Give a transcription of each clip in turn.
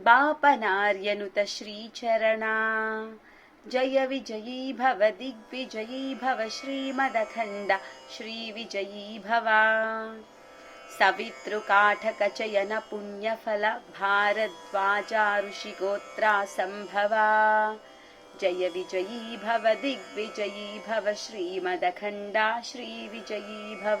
बापनार्यनुत श्रीचरणा। जय विजयी भव दिग्विजयी भव श्रीमदखण्ड। श्रीविजयी भव। सवितृकाठकचयन पुण्यफल भारद्वाजा ऋषिगोत्रा सम्भवा जय विजयी भव दिग्विजयी भव श्रीमदखण्डा। श्रीविजयी भव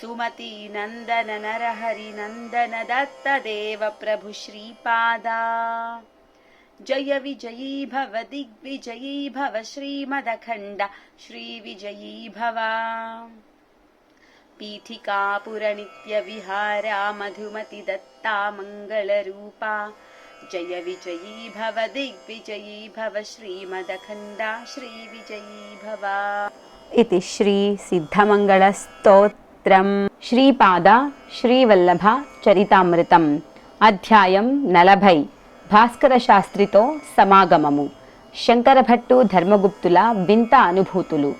सुमती नन्दन नरहरिनन्दन दत्तदेव प्रभु श्रीपादा। जय विजयी भव दिग्विजयी भव श्रीमदखण्ड श्रीविजयी भव। पीठिकापुरनित्यविहारा मधुमति दत्ता मङ्गलरूपा जय विजयी भव दिग्विजयी भव श्रीमदखण्डा श्रीविजयी भव। इति చరిత్రం శ్రీపాద శ్రీవల్లభ చరితామృతం. అధ్యాయం నలభై. భాస్కర శాస్త్రితో సమాగమము. శంకరభట్టు ధర్మగుప్తుల వింత అనుభూతులు.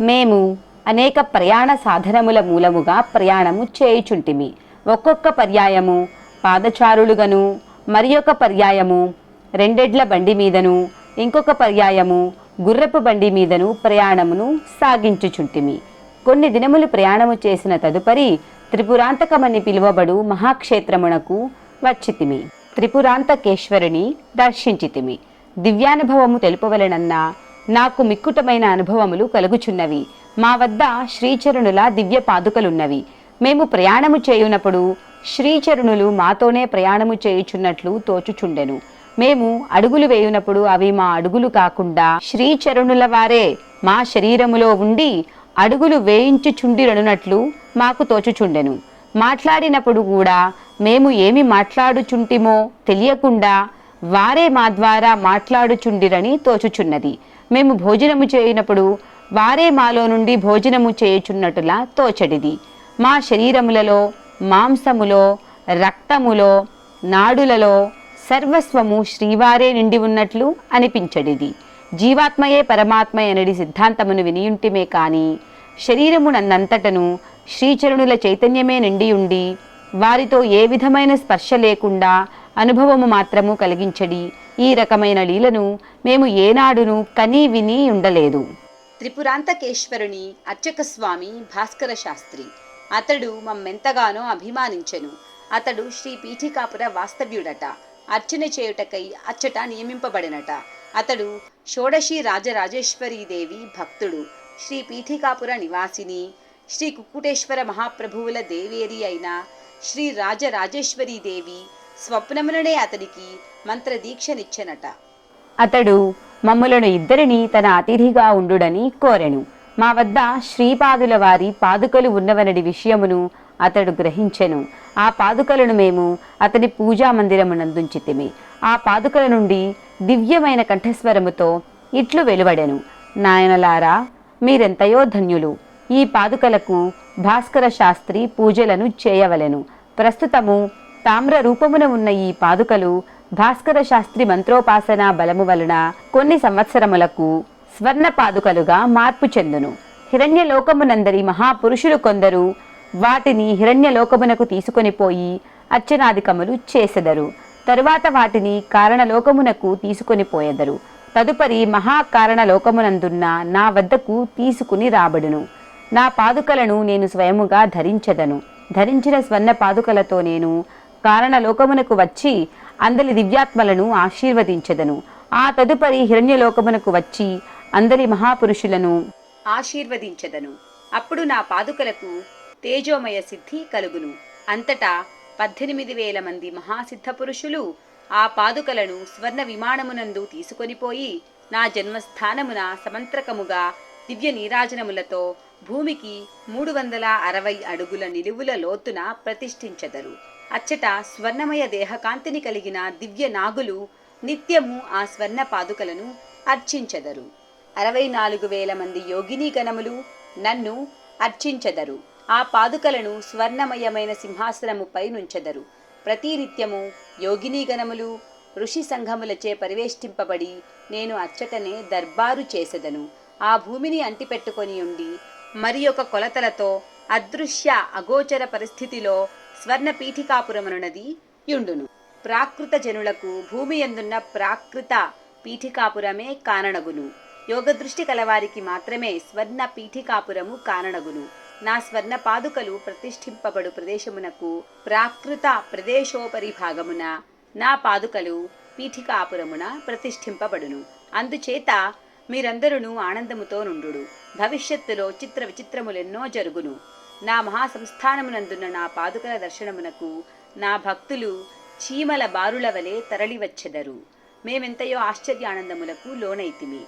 మేము అనేక ప్రయాణ సాధనముల మూలముగా ప్రయాణము చేయుచుంటిమి. ఒక్కొక్క పర్యాయము పాదచారులుగను మరి ఒక పర్యాయము రెండెడ్ల బండి మీదను ఇంకొక పర్యాయము గుర్రపు బండి మీదను ప్రయాణమును సాగించుచుంటిమి. కొన్ని దినములు ప్రయాణము చేసిన తదుపరి త్రిపురాంతకమని పిలువబడు మహాక్షేత్రమునకు వచ్చితిమి. త్రిపురాంతకేశ్వరుని దర్శించితిమి. దివ్యానుభవము తెలుపవలెనన్నా నాకు మిక్కుటమైన అనుభవములు కలుగుచున్నవి. మా వద్ద శ్రీచరుణుల దివ్య పాదుకలున్నవి. మేము ప్రయాణము చేయునప్పుడు శ్రీచరుణులు మాతోనే ప్రయాణము చేయుచున్నట్లు తోచుచుండెను. మేము అడుగులు వేయునప్పుడు అవి మా అడుగులు కాకుండా శ్రీచరుణుల వారే మా శరీరములో ఉండి అడుగులు వేయించుచుండిరనున్నట్లు మాకు తోచుచుండెను. మాట్లాడినప్పుడు కూడా మేము ఏమి మాట్లాడుచుంటిమో తెలియకుండా వారే మా ద్వారా మాట్లాడుచుండిరని తోచుచున్నది. మేము భోజనము చేయనప్పుడు వారే మాలో నుండి భోజనము చేయుచున్నట్టులా తోచడిది. మా శరీరములలో మాంసములో రక్తములో నాడులలో సర్వస్వము శ్రీవారే నిండి ఉన్నట్లు అనిపించడిది. జీవాత్మయే పరమాత్మయనడి సిద్ధాంతమును వినియుంటిమే కాని శరీరమునంతటను శ్రీచరుణుల చైతన్యమే నిండి ఉండి వారితో ఏ విధమైన స్పర్శ లేకుండా అనుభవము మాత్రము కలిగించడి ఈ రకమైన లీలను మేము ఏనాడును కనీ విని ఉండలేదు. త్రిపురాంతకేశ్వరుని అర్చక స్వామి భాస్కర శాస్త్రి అతడు మమ్మెంతగానో అభిమానించెను. అతడు శ్రీ పీఠికాపుర వాస్తవ్యుడట అర్చన చేయుటకై అచ్చట నియమింపబడినట. అతడు షోడశి రాజరాజేశ్వరీదేవి భక్తుడు. శ్రీ పీఠికాపుర నివాసిని శ్రీ కుక్కుటేశ్వర మహాప్రభువుల దేవేరి అయిన శ్రీ రాజరాజేశ్వరీదేవి స్వప్నములనే అతనికి మంత్రదీక్షనిచ్చనట. అతడు మమ్ములను ఇద్దరిని తన అతిథిగా ఉండుడని కోరెను. మా వద్ద శ్రీపాదుల వారి పాదుకలు ఉన్నవనడి విషయమును అతడు గ్రహించెను. ఆ పాదుకలను మేము అతని పూజా మందిరమునందుంచితిమి. ఆ పాదుకల నుండి దివ్యమైన కంఠస్వరముతో ఇట్లు వెలువడెను. నాయనలారా మీరెంతయో ధన్యులు. ఈ పాదుకలకు భాస్కర శాస్త్రి పూజలను చేయవలెను. ప్రస్తుతము తామ్ర రూపమున ఉన్న ఈ పాదుకలు భాస్కర శాస్త్రి మంత్రోపాసన బలము వలన కొన్ని సంవత్సరములకు స్వర్ణ పాదుకలుగా మార్పు చెందును. హిరణ్యలోకమునందరి మహాపురుషులు కొందరు వాటిని హిరణ్యలోకమునకు తీసుకొని పోయి అర్చనాధికములు చేసెదరు. తరువాత వాటిని కారణలోకమునకు తీసుకొని పోయెదరు. తదుపరి మహాకారణలోకమునందున్న నా వద్దకు తీసుకుని రాబడును. నా పాదుకలను నేను స్వయముగా ధరించదను. ధరించిన స్వర్ణ పాదుకలతో నేను కారణలోకమునకు వచ్చి అందరి దివ్యాత్మలను ఆశీర్వదించెదను. ఆ తదుపరి హిరణ్యలోకమునకు వచ్చి అందరి మహాపురుషులను ఆశీర్వదించెదను. అప్పుడు నా పాదుకలకు తేజోమయ సిద్ధి కలుగును. అంతటా పద్దెనిమిది వేల మంది మహాసిద్ధ పురుషులు ఆ పాదుకలను స్వర్ణ విమానమునందు తీసుకొనిపోయి నా జన్మస్థానమున సమంత్రకముగా దివ్య నీరాజనములతో భూమికి మూడు వందల అరవై అడుగుల నిలువుల లోతున ప్రతిష్ఠించెదరు. అచ్చట స్వర్ణమయ దేహకాంతిని కలిగిన దివ్య నాగులు నిత్యము ఆ స్వర్ణ పాదుకలను అర్చించెదరు. అరవై నాలుగు వేల మంది యోగిని గణములు నన్ను అర్చించెదరు. ఆ పాదుకలను స్వర్ణమయమైన సింహాసనముపై నుంచెదరు. ప్రతినిత్యము యోగినీగణములు ఋషి సంఘములచే పరివేష్టింపబడి నేను అచ్చటనే దర్బారు చేసెదను. ఆ భూమిని అంటిపెట్టుకొని ఉండి మరి ఒక కొలతలతో అదృశ్య అగోచర పరిస్థితిలో స్వర్ణ పీఠికాపురమనున్నది యుండును. ప్రాకృత జనులకు భూమి ఎందున్న ప్రాకృత పీఠికాపురమే కారణగును యోగదృష్టి కలవారికి మాత్రమే స్వర్ణ పీఠికాపురము కారణగును నా స్వర్ణ పాదుకలు ప్రతిష్ఠింపబడు ప్రదేశమునకు ప్రాకృత ప్రదేశోపరి భాగమున నా పాదుకలు పీఠికాపురమున ప్రతిష్ఠింపబడును. అందుచేత మీరందరూ ఆనందముతో నుండు భవిష్యత్తులో చిత్ర విచిత్రములెన్నో జరుగును. నా మహాసంస్థానమునందున్న నా పాదుకల దర్శనమునకు నా భక్తులు చీమల బారుల వలె తరలివచ్చెదరు. మేమెంతయో ఆశ్చర్యానందములకు లోనైతిమి.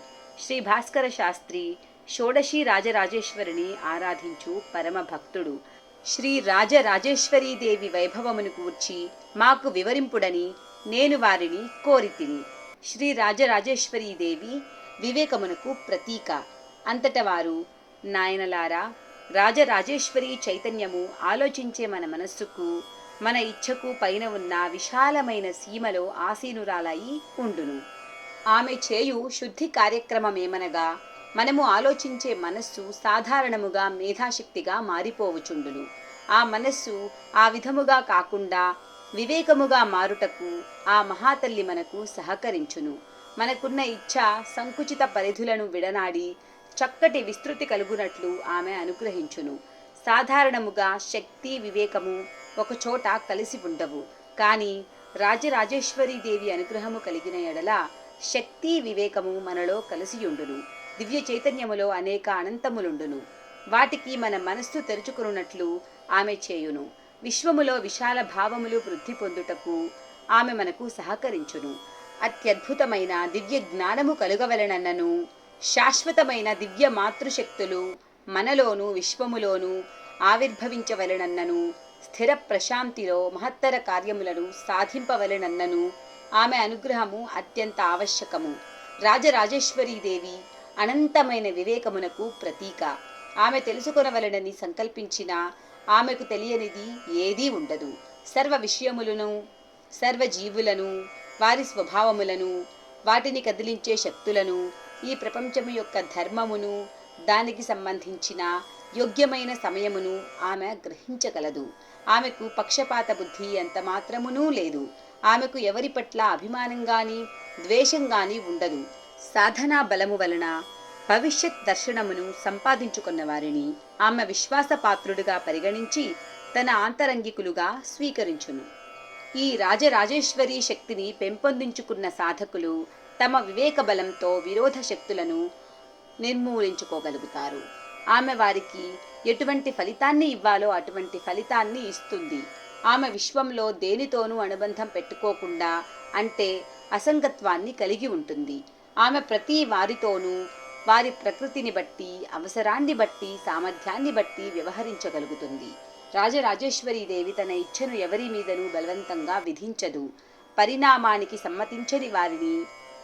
శ్రీ భాస్కర శాస్త్రి షోడశి రాజరాజేశ్వరిని ఆరాధించు పరమ భక్తుడు. శ్రీ రాజరాజేశ్వరీదేవి వైభవమును కూర్చి మాకు వివరింపుడని నేను వారిని కోరితిని. శ్రీ రాజరాజేశ్వరీదేవి వివేకమునకు ప్రతీక. అంతట వారు నాయనలారా రాజరాజేశ్వరి చైతన్యము ఆలోచించే మన మనస్సుకు మన ఇచ్ఛకు పైన ఉన్న విశాలమైన సీమలో ఆసీనురాలయి ఉండును. ఆమె చేయు శుద్ధి కార్యక్రమమేమనగా మనము ఆలోచించే మనస్సు సాధారణముగా మేధాశక్తిగా మారిపోవచుండును ఆ మనస్సు ఆ విధముగా కాకుండా వివేకముగా మారుటకు ఆ మహాతల్లి మనకు సహకరించును. మనకున్న ఇచ్ఛ సంకుచిత పరిధులను విడనాడి చక్కటి విస్తృతి కలుగునట్లు ఆమె అనుగ్రహించును. సాధారణముగా శక్తి వివేకము ఒకచోట కలిసి ఉండవు. కానీ రాజరాజేశ్వరీదేవి అనుగ్రహము కలిగిన ఎడల శక్తి వివేకము మనలో కలిసియుండును. దివ్య చైతన్యములో అనేక అనంతములుండును. వాటికి మన మనస్సు తెరుచుకున్నట్లు ఆమె చేయును. విశ్వములో విశాల భావములు వృద్ధి పొందుటకు ఆమె మనకు సహకరించును. అత్యద్భుతమైన దివ్య జ్ఞానము కలుగవలనన్నను శాశ్వతమైన దివ్య మాతృశక్తులు మనలోను విశ్వములోను ఆవిర్భవించవలనన్నను స్థిర ప్రశాంతిలో మహత్తర కార్యములను సాధింపవలనన్నను ఆమె అనుగ్రహము అత్యంత ఆవశ్యకము. రాజరాజేశ్వరీదేవి అనంతమైన వివేకమునకు ప్రతీక. ఆమె తెలుసుకొనవలెనని సంకల్పించిన ఆమెకు తెలియనిది ఏదీ ఉండదు. సర్వ విషయములను సర్వ జీవులను వారి స్వభావములను వాటిని కదిలించే శక్తులను ఈ ప్రపంచము యొక్క ధర్మమును దానికి సంబంధించిన యోగ్యమైన సమయమును ఆమె గ్రహించగలదు. ఆమెకు పక్షపాత బుద్ధి ఎంత మాత్రమునూ లేదు. ఆమెకు ఎవరి పట్ల అభిమానం కానీ ద్వేషం కానీ ఉండదు. సాధనా బలము వలన భవిష్యత్ దర్శనమును సంపాదించుకున్న వారిని ఆమె విశ్వాసపాత్రుడుగా పరిగణించి తన ఆంతరంగికులుగా స్వీకరించును. ఈ రాజరాజేశ్వరీ శక్తిని పెంపొందించుకున్న సాధకులు తమ వివేక బలంతో విరోధ శక్తులను నిర్మూలించుకోగలుగుతారు. ఆమె వారికి ఎటువంటి ఫలితాన్ని ఇవ్వాలో అటువంటి ఫలితాన్ని ఇస్తుంది. ఆమె విశ్వంలో దేనితోనూ అనుబంధం పెట్టుకోకుండా అంటే అసంగత్వాన్ని కలిగి ఉంటుంది. ఆమె ప్రతి వారితోనూ వారి ప్రకృతిని బట్టి అవసరాన్ని బట్టి సామర్థ్యాన్ని బట్టి వ్యవహరించగలుగుతుంది. రాజరాజేశ్వరీదేవి తన ఇచ్ఛను ఎవరి మీదనూ బలవంతంగా విధించదు. పరిణామానికి సమ్మతించని వారిని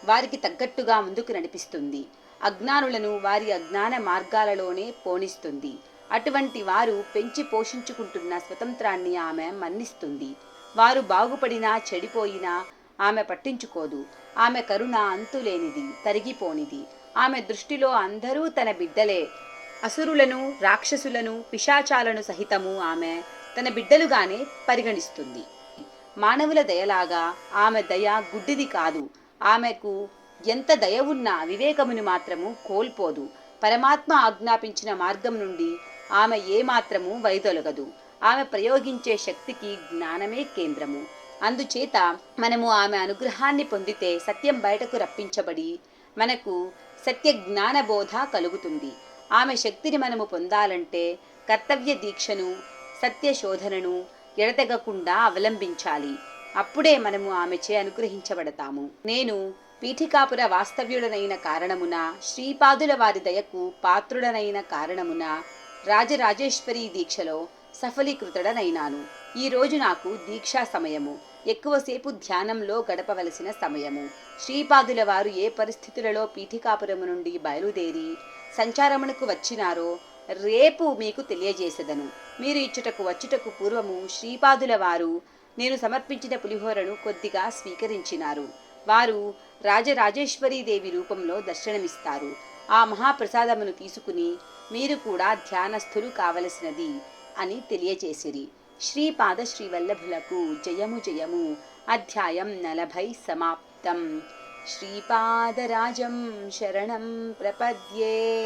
వారికి తగ్గట్టుగా ముందుకు నడిపిస్తుంది. అజ్ఞానులను వారి అజ్ఞాన మార్గాలలోనే పోనిస్తుంది. అటువంటి వారు పెంచి పోషించుకుంటున్న స్వతంత్రాన్ని ఆమె మన్నిస్తుంది. వారు బాగుపడినా చెడిపోయినా ఆమె పట్టించుకోదు. ఆమె కరుణ అంతులేనిది తరిగిపోనిది. ఆమె దృష్టిలో అందరూ తన బిడ్డలే. అసురులను రాక్షసులను పిశాచాలను సహితము ఆమె తన బిడ్డలుగానే పరిగణిస్తుంది. మానవుల దయలాగా ఆమె దయ గుడ్డిది కాదు. ఆమెకు ఎంత దయ ఉన్నా వివేకమును మాత్రము కోల్పోదు. పరమాత్మ ఆజ్ఞాపించిన మార్గం నుండి ఆమె ఏమాత్రము వైదొలగదు. ఆమె ప్రయోగించే శక్తికి జ్ఞానమే కేంద్రము. అందుచేత మనము ఆమె అనుగ్రహాన్ని పొందితే సత్యం బయటకు రప్పించబడి మనకు సత్య జ్ఞానబోధ కలుగుతుంది. ఆమె శక్తిని మనము పొందాలంటే కర్తవ్య దీక్షను సత్య శోధనను ఎడతెగకుండా అవలంబించాలి. అప్పుడే మనము ఆమెచే అనుగ్రహించబడతాము. నేను పీఠికాపుర వాస్తవ్యుడనైన కారణమున శ్రీపాదుల వారి దయకు పాత్రుడనైన కారణమున రాజరాజేశ్వరి దీక్షలో సఫలీకృతుడనైనాను. ఈ రోజు నాకు దీక్షా సమయము. ఎక్కువసేపు ధ్యానంలో గడపవలసిన సమయము. శ్రీపాదుల వారు ఏ పరిస్థితులలో పీఠికాపురము నుండి బయలుదేరి సంచారమునకు వచ్చినారో రేపు మీకు తెలియజేసేదను. మీరు ఇచ్చుటకు వచ్చుటకు పూర్వము శ్రీపాదుల వారు నేను సమర్పించిన పులిహోరను కొద్దిగా స్వీకరించినారు. వారు రాజరాజేశ్వరీదేవి రూపంలో దర్శనమిస్తారు. ఆ మహాప్రసాదమును తీసుకుని మీరు కూడా ధ్యానస్థులు కావలసినది. అని తెలియజేసిరి. శ్రీపాద శ్రీవల్లభులకు జయము జయము. అధ్యాయం నలభై సమాప్తం. శ్రీపాదరాజం శరణం ప్రపద్యే.